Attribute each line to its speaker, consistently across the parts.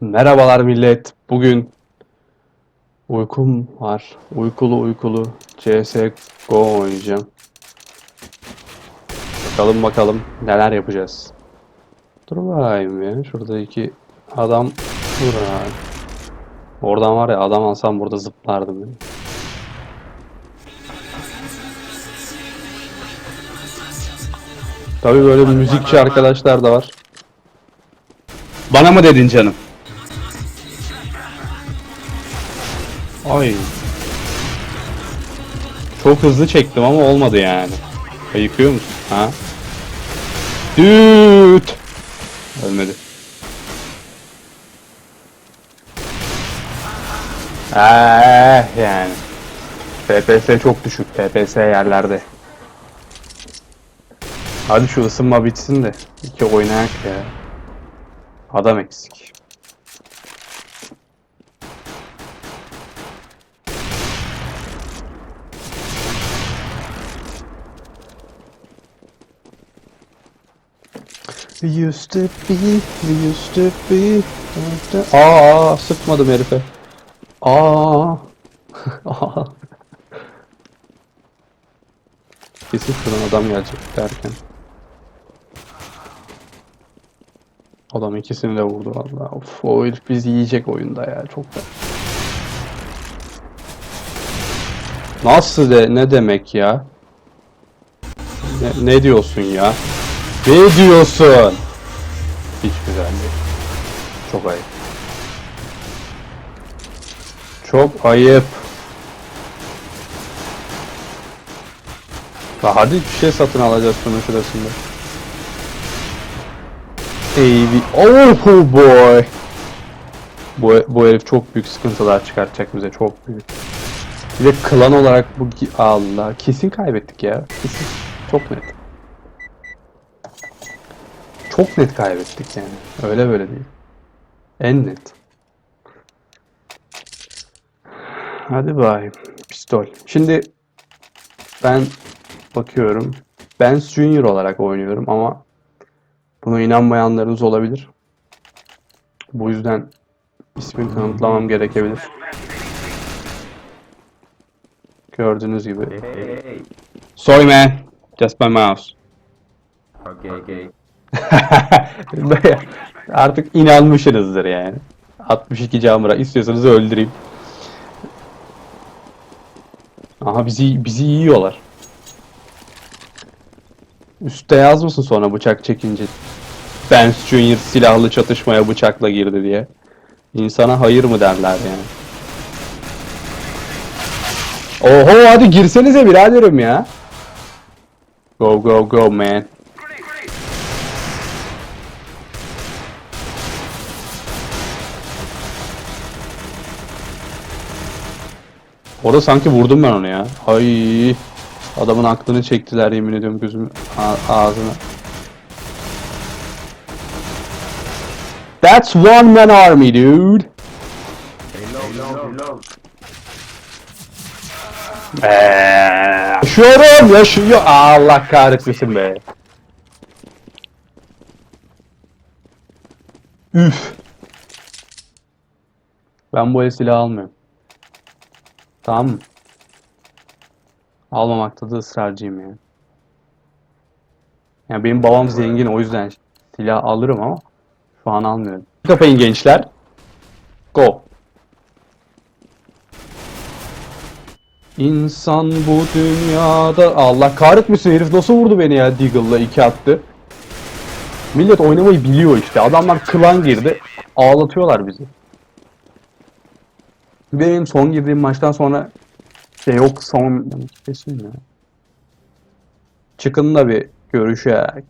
Speaker 1: Merhabalar millet. Bugün uykum var. Uykulu uykulu CSGO oynayacağım. Bakalım bakalım neler yapacağız. Dur bakayım ya. Şurada iki adam dur abi. Oradan var ya adam alsam burada zıplardım. ya. Tabii böyle müzikçi arkadaşlar da var.
Speaker 2: Bana mı dedin canım?
Speaker 1: Ay. Çok hızlı çektim ama olmadı yani. Ayıkıyor musun? Ha? Düt. Ölmedi. Eh yani. FPS çok düşük. FPS yerlerde. Hadi şu ısınma bitsin de. İki oynayak ya. Adam eksik. We used to be, we used to be. Aa, sıkmadım herife. Aa. Aa. Kesin şuradan adam gelecek derken. Adam ikisini de vurdu valla. Of, o herif bizi yiyecek oyunda ya. Çok da. Nasıl de ne demek ya? Ne, ne diyorsun ya? Ne diyorsun? Hiç güzel değil. Çok ayıp. Çok ayıp. Ya hadi bir şey satın alacağız şunun şurasında. Eyvi. Oh boy. Bu, bu herif çok büyük sıkıntılar çıkartacak bize. Çok büyük. Bir de klan olarak bu... Allah. Kesin kaybettik ya. Kesin. Çok net. Çok net kaybettik yani. Öyle böyle değil. En net. Hadi bakayım. Pistol. Şimdi ben bakıyorum. Ben Junior olarak oynuyorum ama buna inanmayanlarınız olabilir. Bu yüzden ismini kanıtlamam gerekebilir. Gördüğünüz gibi. Sorry man. Just my mouse.
Speaker 3: okay, okay.
Speaker 1: Artık inanmışsınızdır yani. 62 camura istiyorsanız öldüreyim. Aha bizi bizi yiyorlar. Üste yazmasın sonra bıçak çekince. Benz Junior silahlı çatışmaya bıçakla girdi diye. İnsana hayır mı derler yani. Oho hadi girsenize biraderim ya. Go go go man. Orada sanki vurdum ben onu ya. Ay. Adamın aklını çektiler yemin ediyorum gözüm ağzına. That's one man army dude. Eee, Yaşıyorum yaşıyor. Allah kahretmesin be. Üf. Ben bu el silahı almıyorum. Tamam mı? Almamakta da ısrarcıyım yani. Yani benim babam zengin o yüzden silah alırım ama şu an almıyorum. Kapayın gençler. Go. İnsan bu dünyada... Allah kahretmesin herif nasıl vurdu beni ya Deagle'la iki attı. Millet oynamayı biliyor işte. Adamlar klan girdi. Ağlatıyorlar bizi. Benim son girdiğim maçtan sonra şey yok son kesin ya. Çıkın da bir görüşek.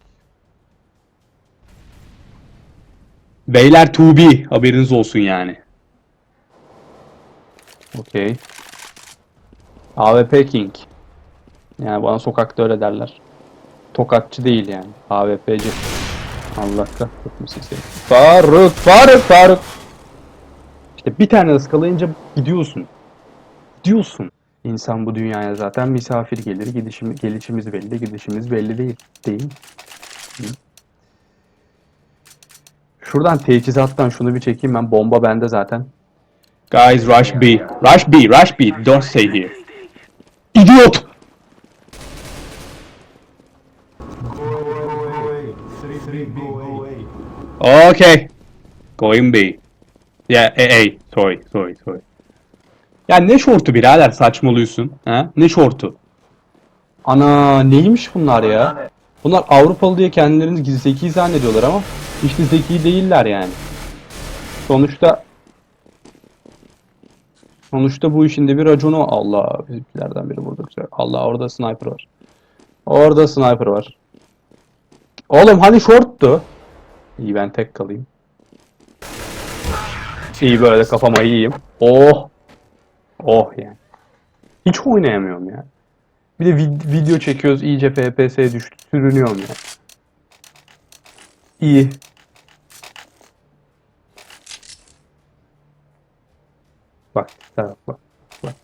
Speaker 2: Beyler to be haberiniz olsun yani.
Speaker 1: Okey. AWP King. Yani bana sokakta öyle derler. Tokatçı değil yani. AWP'ci. Allah kahretmesin seni. Faruk, Faruk, Faruk. İşte bir tane ıskalayınca gidiyorsun. Gidiyorsun. İnsan bu dünyaya zaten misafir gelir. Gidişim, gelişimiz belli, gidişimiz belli değil. Değil. Şuradan teçhizattan şunu bir çekeyim ben. Bomba bende zaten.
Speaker 2: Guys, rush B. Rush B, rush B. Don't stay here. Idiot! Okay. Going B. Yeah, A, A. Sorry, sorry, sorry. Ya ne şortu birader saçmalıyorsun? Ha? Ne şortu?
Speaker 1: Ana neymiş bunlar ya? Bunlar Avrupalı diye kendilerini zeki zannediyorlar ama hiç de zeki değiller yani. Sonuçta Sonuçta bu işin de bir raconu Allah bizimkilerden biri burada güzel. Allah orada sniper var. Orada sniper var. Oğlum hani shorttu? İyi ben tek kalayım. İyi böyle kafama yiyeyim. Oh. Oh yani. Hiç oynayamıyorum ya. Bir de vid- video çekiyoruz iyice FPS düştü. Sürünüyorum ya. İyi. Bak taraf bak. bak.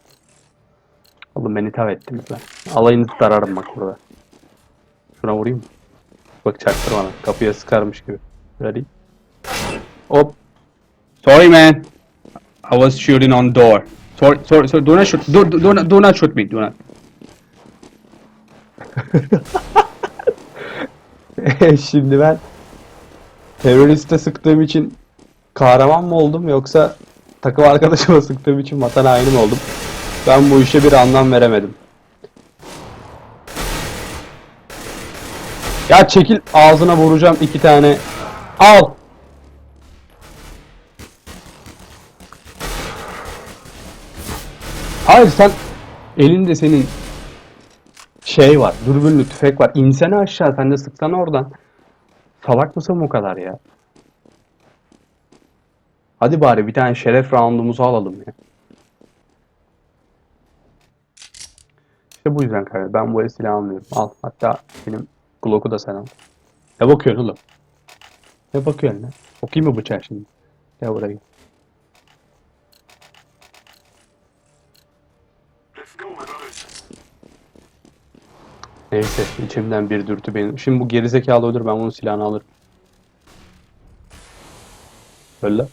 Speaker 1: Oğlum beni tav ettiniz lan. Alayını tararım bak burada. Şuna vurayım mı? Bak çaktırma lan. Kapıya sıkarmış gibi. Ready? Hop.
Speaker 2: Sorry man. I was shooting on door. Sorry, sorry, sorry. Do not shoot. Do, do, do, not, do not shoot me. Do not.
Speaker 1: Şimdi ben teröriste sıktığım için kahraman mı oldum yoksa takım arkadaşıma sıktığım için vatan haini mi oldum? Ben bu işe bir anlam veremedim. Ya çekil ağzına vuracağım iki tane. Al. Hayır sen elinde senin şey var, dürbünlü tüfek var. İnsene aşağı, sen de sıksana oradan. Salak mısın bu kadar ya? Hadi bari bir tane şeref roundumuzu alalım ya. İşte bu yüzden kanka ben bu el silahı almıyorum. Al hatta benim Glock'u da sen al. Ne bakıyorsun oğlum? Ne bakıyorsun lan? Okuyayım mı bıçağı şimdi? Gel buraya. Neyse içimden bir dürtü benim. Şimdi bu gerizekalı ölür ben bunun silahını alırım. Öyle.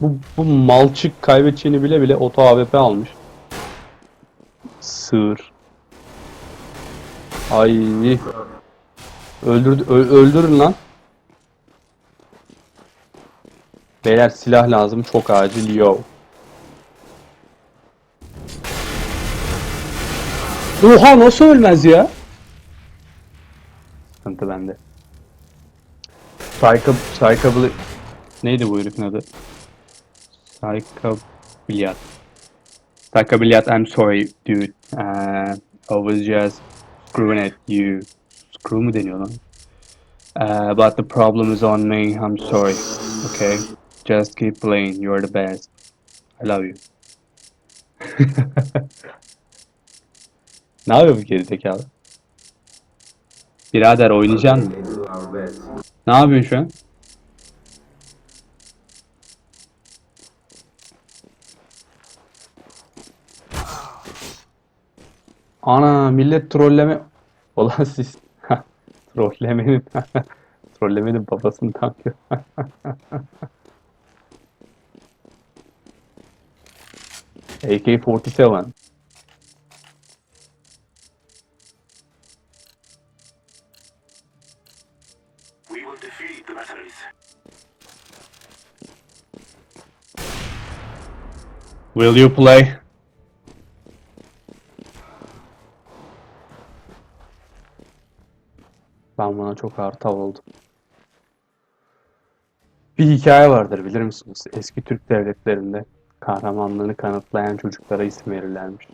Speaker 1: Bu, bu malçık kaybedeceğini bile bile oto AWP almış. Sığır. Ay. Öldürdü, ö- öldürün lan. Beyler silah lazım çok acil yo.
Speaker 2: Oha nasıl ölmez ya?
Speaker 1: Sıkıntı bende. Psycho, Psychobli... Neydi bu herifin adı?
Speaker 2: Psychobiliat. Psychobiliat, I'm sorry dude. Uh, I was just screwing at you. Screw mu deniyor lan? Uh, but the problem is on me. I'm sorry. Okay? Just keep playing. You're the best. I love you.
Speaker 1: Ne yapıyor bu gerizekalı?
Speaker 2: Birader oynayacaksın mı? Ne yapıyorsun şu an?
Speaker 1: Ana millet trolleme... Ulan siz... Trollemenin... Trollemenin babasını tanıyor. AK-47.
Speaker 4: Will
Speaker 2: you play?
Speaker 1: Ben buna çok ağır tav oldum. Bir hikaye vardır bilir misiniz? Eski Türk devletlerinde kahramanlığını kanıtlayan çocuklara isim verirlermiş.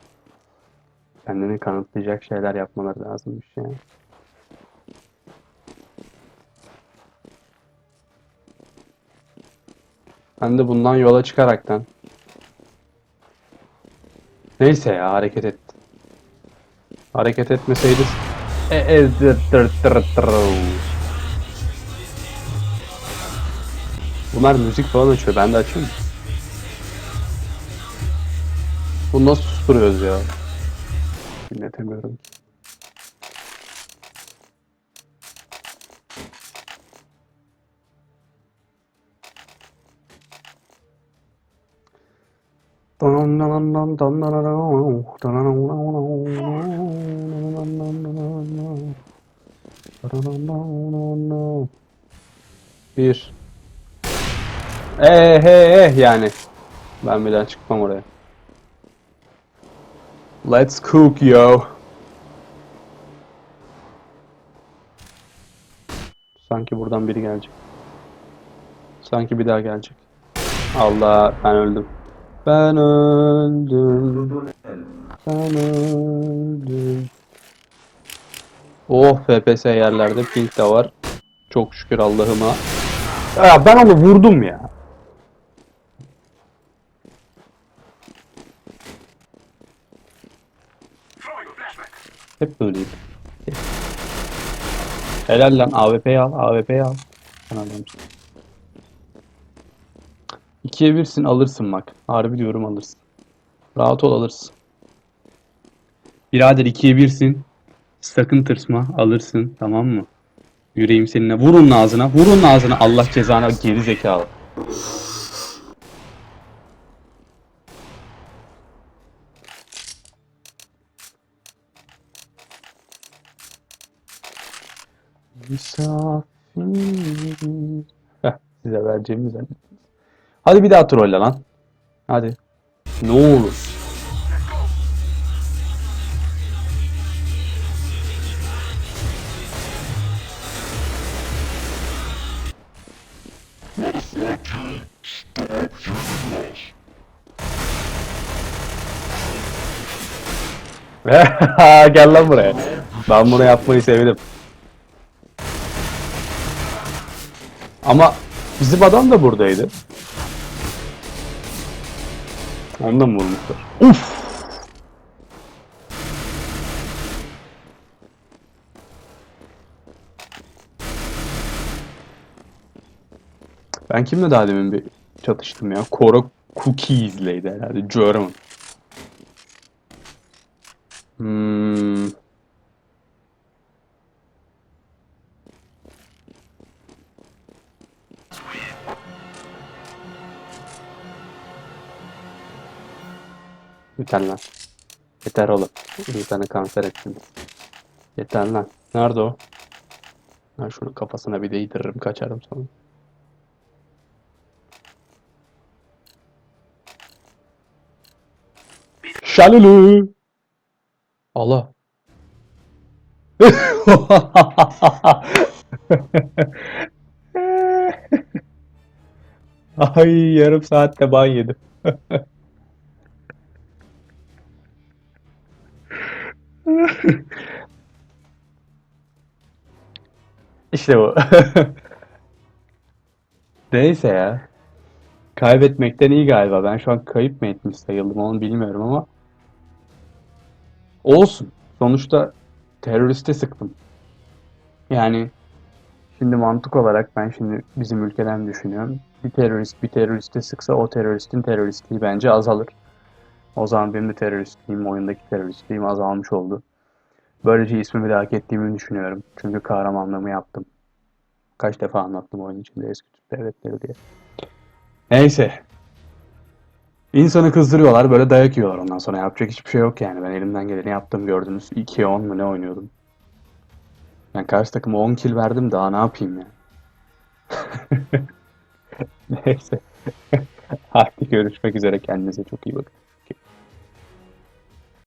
Speaker 1: Kendini kanıtlayacak şeyler yapmaları lazımmış yani. Ben de bundan yola çıkaraktan Neyse ya hareket et. Hareket etmeseydi e, e, tır, tır, tır. Bunlar müzik falan açıyor. Ben de açayım mı? Bu nasıl susturuyoruz ya? Dinletemiyorum. Bir. Eh eh eh yani. Ben bir daha çıkmam oraya. Let's cook yo. Sanki buradan biri gelecek. Sanki bir daha gelecek. Allah ben öldüm. Ben öldüm. Ben öldüm. Oh FPS yerlerde pink de var. Çok şükür Allah'ıma. Ya ben onu vurdum ya. Hep böyleydi. Helal lan AWP'yi al, AWP'yi al. Sen adamsın. İkiye birsin alırsın bak. Harbi diyorum alırsın. Rahat ol alırsın. Birader ikiye birsin. Sakın tırsma alırsın tamam mı? Yüreğim seninle. Vur onun ağzına. Vur onun ağzına. Allah cezanı geri zekalı. Misafir. Heh, size vereceğimi zannettiniz. Hadi bir daha trolle lan. Hadi. Ne olur. Gel lan buraya. Ben bunu yapmayı sevdim. Ama bizim adam da buradaydı. Onu da mı vurmuşlar? Uf! Ben kimle daha demin bir çatıştım ya? Kora Cookies'leydi herhalde. German. Yeter lan. Yeter oğlum. İnsanı kanser ettiniz. Yeter lan. Nerede o? Ben şunu kafasına bir değdiririm kaçarım sonra. Şalulu. Allah. Ay yarım saatte ban yedim. İşte bu. Neyse ya. Kaybetmekten iyi galiba. Ben şu an kayıp mı etmiş sayıldım onu bilmiyorum ama. Olsun. Sonuçta teröriste sıktım. Yani şimdi mantık olarak ben şimdi bizim ülkeden düşünüyorum. Bir terörist bir teröriste sıksa o teröristin teröristliği bence azalır. O zaman benim de teröristliğim, oyundaki teröristliğim azalmış oldu. Böylece ismimi de hak ettiğimi düşünüyorum. Çünkü kahramanlığımı yaptım. Kaç defa anlattım oyun içinde eski Türk devletleri diye. Neyse. İnsanı kızdırıyorlar, böyle dayak yiyorlar ondan sonra. Yapacak hiçbir şey yok yani. Ben elimden geleni yaptım gördünüz. 2'ye 10 mu ne oynuyordum. Ben karşı takıma 10 kill verdim daha ne yapayım ya. Neyse. Artık görüşmek üzere kendinize çok iyi bakın.